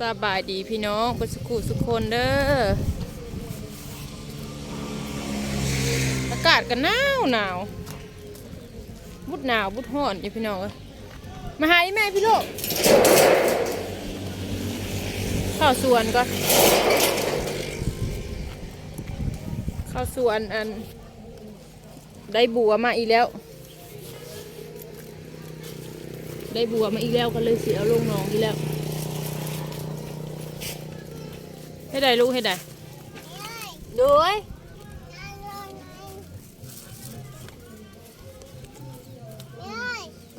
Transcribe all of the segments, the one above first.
สบายดีพี่น้องบุสกุสุคนเด้ออากาศก็หนาวหนาวบุดหนาวบุดห้อนอยู่พี่น้องมาหาอีแม่พี่ลูกข้าวสวนก่อนข้าวสวนอัน ได้บัวมาอีกแล้ว ได้บัวมาอีกแล้วก็เลยเสียลงหนองอีกแล้ว ให้ได้ลูกให้ได้ด้วย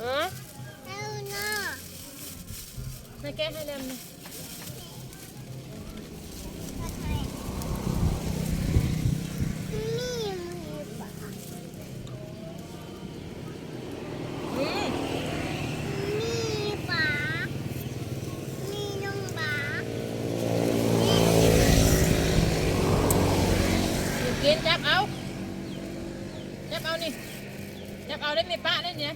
ฮะให้แก้ให้เร็วเลยอืมกินจับเอาจับเอานี่ จับเอาได้ไหมป้าได้เนี่ย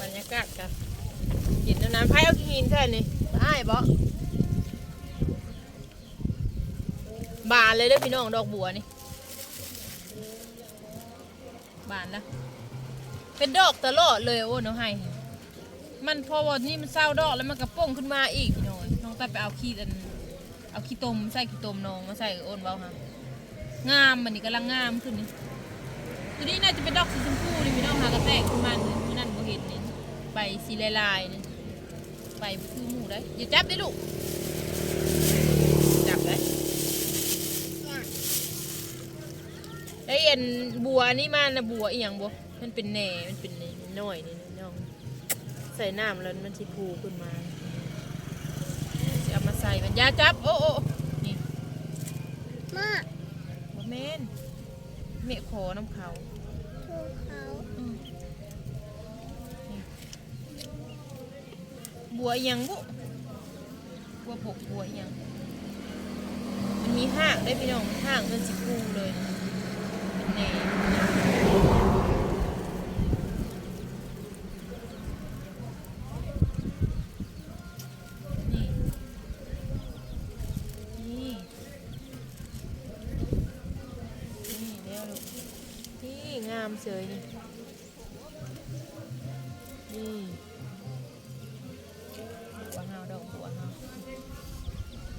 บรรยากาศกันกินน้ำไผ่เอากินแค่นี้อ้ายบ่บานเลยเด้อพี่น้องดอกบัวนี่บานนะเป็นดอกตลอดเลยโอ้น้องไห้มันพอวันนี้มันเศร้าดอกแล้วมันกระป้งขึ้นมาอีกพี่น้อง ตายไปเอาขี้อันเอาขี้ตมใส่ขี้ตมน้องมาใส่โอนเบาค่ะงามมันนี่กำลังงามขึ้นนี่ตัวนี้น่าจะเป็นดอกสีชมพูนี่พี่น้องหากระแตกขึ้นมานี่มันนั่นบ่เห็นนี่ใบสีลายๆนี่ใบคือหมูได้อย่าจับได้ลูกจับได้ไอ้เอ็นบัวนี่มันนะบัวอีหยังบัวมันเป็นแหน่มันเป็นน้อยนี่น้องใส่น้ำแล้วมันสิพูขึ้นมา สิเอามาใส่มันอยาจับ โอ้โอ้นี่บ่แม่นเมฆขอน้ำเขาอืมนี่บัวอิหยังบุบัวปกบัวอิหยัง มันมีห้างได้พี่น้องห้างมันสิพูเลยเป็นแหน่นี่นี่ นี่แล้วลูกนี่งามเฉยนี่ นี่บัวเฮาดอกบัวเฮา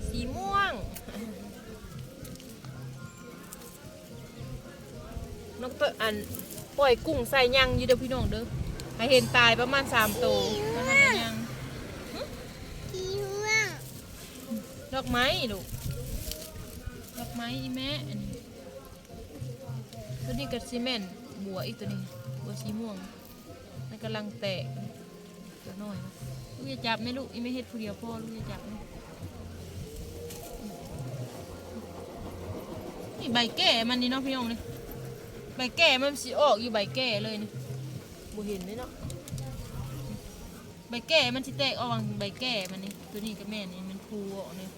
สีม่วง นกตัวอันปล่อยกุ้งใส่ยังอยู่เด้อพี่น้องเด้อให้เห็นตายประมาณสามตัวมันทำยังดอกไม้ลูกดอกไม้อีแม่อันนี้ตัวนี้กับซีเมนต์บัวอีกตัวนี้บัวสีม่วงมัน กำลังแตกตัวน้อยนะลูกอย่าจับไหมลูกอีไม่เฮ็ดผู้เดียวพ่อลูกอย่าจับนะนี่ใบแก่มันนี่เนาะพี่น้องนี่ใบแก่มันสีออกอยู่ใบแก่เลยนี่บัเห็นเลยเนาะใบแก่มันสิแตกออกวางใบแก่มันนี่ตัวนี้กับแม่นี่มันพูออกนี่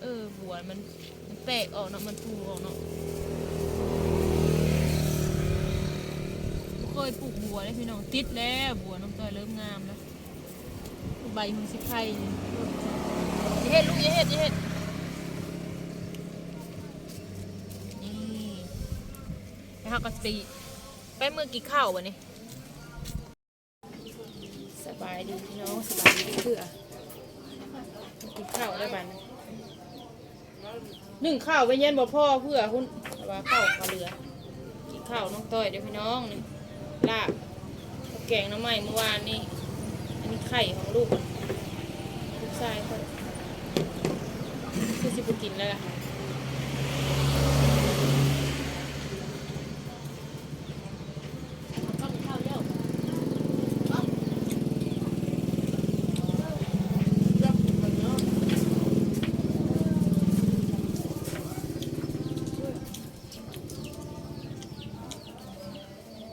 เออบัวมันมันแตกออกเนาะมันพูออกเนาะ เคยปลูกบัวเลยพี่น้องติดแล้วบัวน้องต้อยเริ่มงามแล้วใบมันสิไข่นี่เฮ็ดลูกอย่เฮ็ดอย่เฮ็ดนี่แล้วเขาก็สิไปไปเมื่อกี่ข้าววะนี่สบายดีพี่น้องสบายดีเพื่อกินข้าวได้บ้านหนึ่งข้าวไปเย็นบ่พ่อเพื่อคุณว่าข้าวขาเรือกินข้าวน้องต้อยเดี๋ยวพี่น้องนี่ ลาบข้าแกงน้ำใหม่เมื่อวานนี่อันนี้ไข่ของลูกลูกชายเขาคือสิบกินแล้วล่ะต้องข้าวเร็ว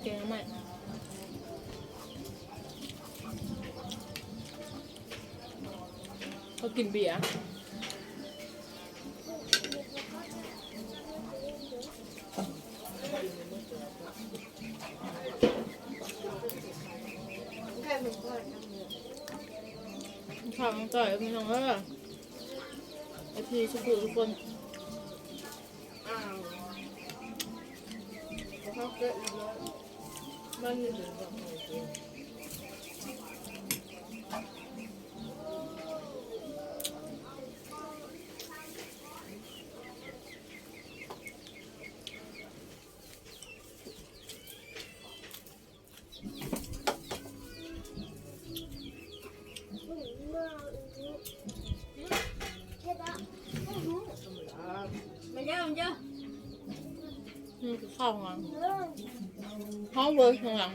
แกงน้ำใหม่ เขา กินเบียร์ข้าวมันก่อยพี่น้องเออไอพี่สุขุทุกคนอ้าวเขาเกิดอีกแล้วมันอยู่ในแบบนี้มันเยอะมันเยอะ นี่คือข้าวของเราห้องเบอร์ข้าง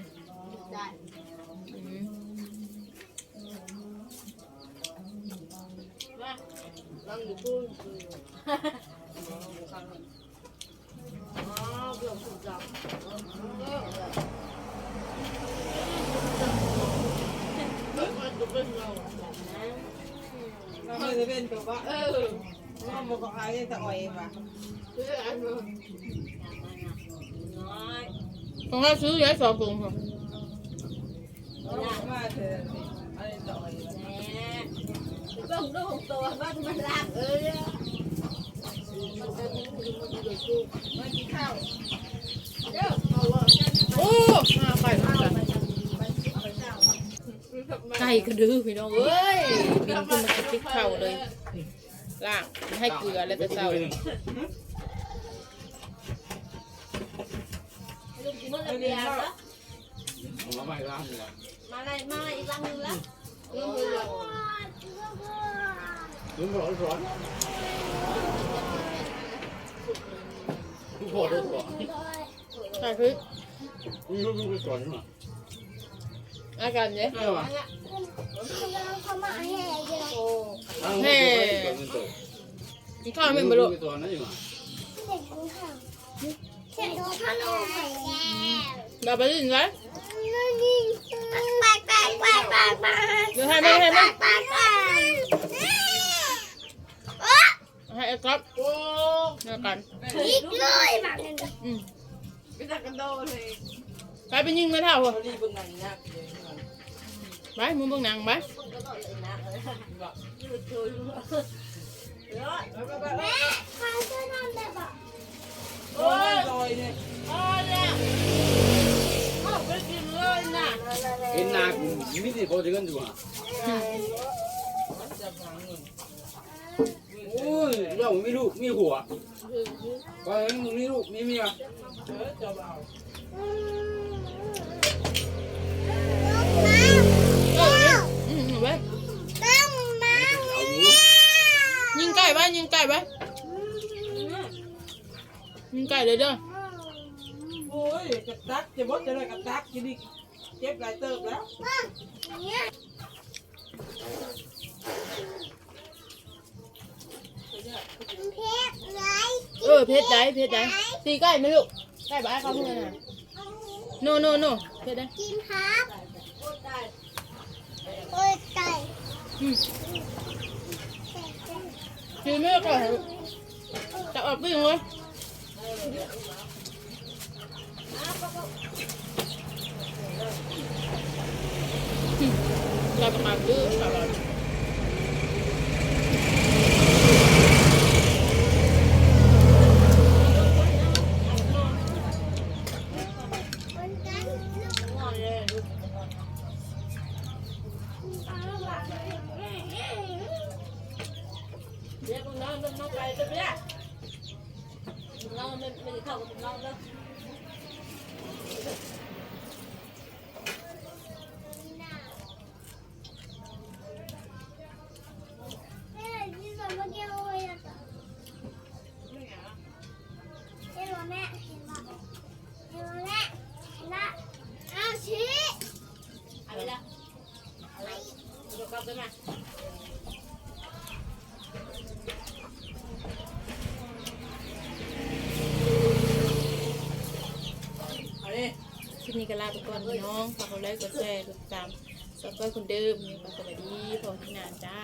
รื่องสุดจับเออมันจะเป็นเราเราไม่ได้เป็นตัวว่าเออว่ามันก็อายแต่อ่อยว่ะเอออันนั้นน้อยของเราซื้อย้ายสองถุงค่ะเราว่าเธออะไรแต่อ่อยว่ะแหน่ต้องดูตัวว่ามันลากเออมันจะมีมันจะมีตู้มากินข้าวเด้อเอาว่าโอ้มาไก่มาไก่ไก่กระดือพี่น้องเอ้ยบินขึ้นมากินพริกเข่าเลยล่างให้เกลือแล้วแต่เช้า ลูกกิน มื้อละเบียร์แล้วมาไม่ร้านเลยมาได้มาอีกลังนึงแล้วลุงเลยลุงบอกสอนทุกคนทุกคนใช่พริกลุงลุงไปสอนใช่ไหมอาการเนี้ยใช่ป่ะโอ้เฮ้กินข้าวไม่มาลูก ไปสอนนั่นอยู่อะเราไปดินไว้เดี๋ยวให้ไหมให้ไหมให้ไอ้ก๊อฟโอ้อาการอืมไม่ตักกันโด เลยไปไปยิงไม่เท่าหัวเขาดีเบิ่งหนังยากเลยไปมึงเบิ่งหนังไปก็ต้องเลยนะยืดตัวอยู่เด้อโอ้ยลอยเนี่ยโอ้ยเนี่ยเอาไปกินเลยนะเห็นนามิติพอจะกันอยู่อะจะพังเงินโอ้ยเราไม่ลูกมีหัวก็เห็นมีลูกมีเมีย ไก่เลยเด้อโอ้ยกระตักจะบดจะได้กระตักทีนี้เจ็บหลายเติบแล้วเออเพชรได้เพชรได้ตีไก่ไหมลูกไก่บ้าเขาเพื่อนน่ะโนโนโนเพชรได้อืมกินไม่ได้ก่อนจะออกปิ้งเลย อืมเราประมาณดื้อตลอด งอนเลยลูกเดี๋ยวคุณน้องน้องไปเดี๋ยวน้องไม่ไม่เข้ากับน้องแล้ว เอาไปละอะไรเดี๋ยว กลับไปมาเอาดิคลิปนี้ก็ลาไปก่อนพี่น้องฝากกดไลค์กดแชร์กดติดตามสับสไครต์คนเดิมมีความสวัสดีพอที่นานจ้า